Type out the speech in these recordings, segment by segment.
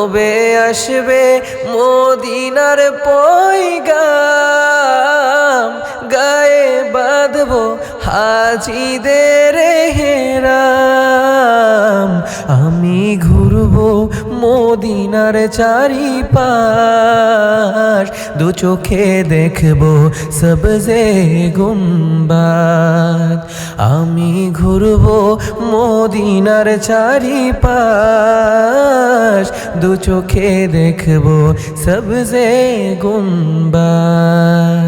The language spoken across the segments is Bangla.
কবে আসবে মদিনার পৈগাম গায়ে বাঁধব হাজিদের হেরাম। আমি ঘুরব মদিনার চারিপাশ, দু চোখে দেখব সবজে গুম্বাদ আমি ঘুরব মদিনার চারিপাশ, দু চোখে দেখব সবজে গুম্বাদ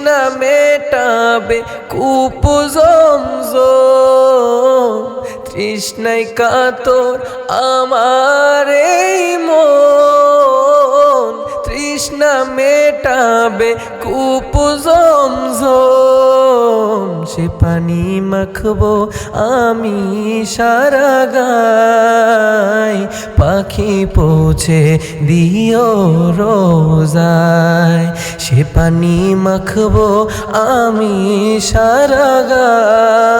তৃষ্ণা মেটাবে কুপুজমজ তৃষ্ণায় কাতর আমার মন। তৃষ্ণা মেটাবে কুপুজমজ সে পানি মাখবো আমি সারা গাই পাখি পৌঁছে দিও রোজায়। সে পানি মাখবো আমি সারা গাই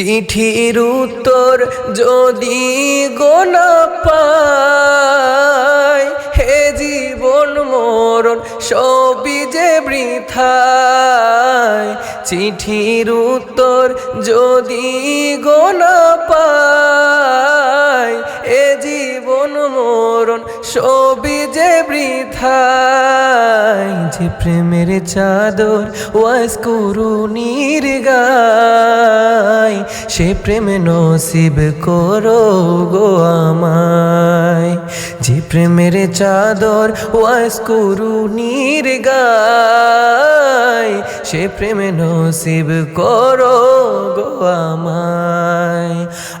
চিঠির উত্তর যদি গোনা পায় হে জীবন মরণ সবই যে বৃথায়। চিঠির উত্তর যদি গোনা পাই সবই যে বৃথায়, যে প্রেমের চাদর ওয়াস করুনির গায়, সে প্রেম নসিব করো গো আমায়। যে প্রেমের চাদর ওয়াস করুনির গায়, সে প্রেম নসিব করো গো আমায়।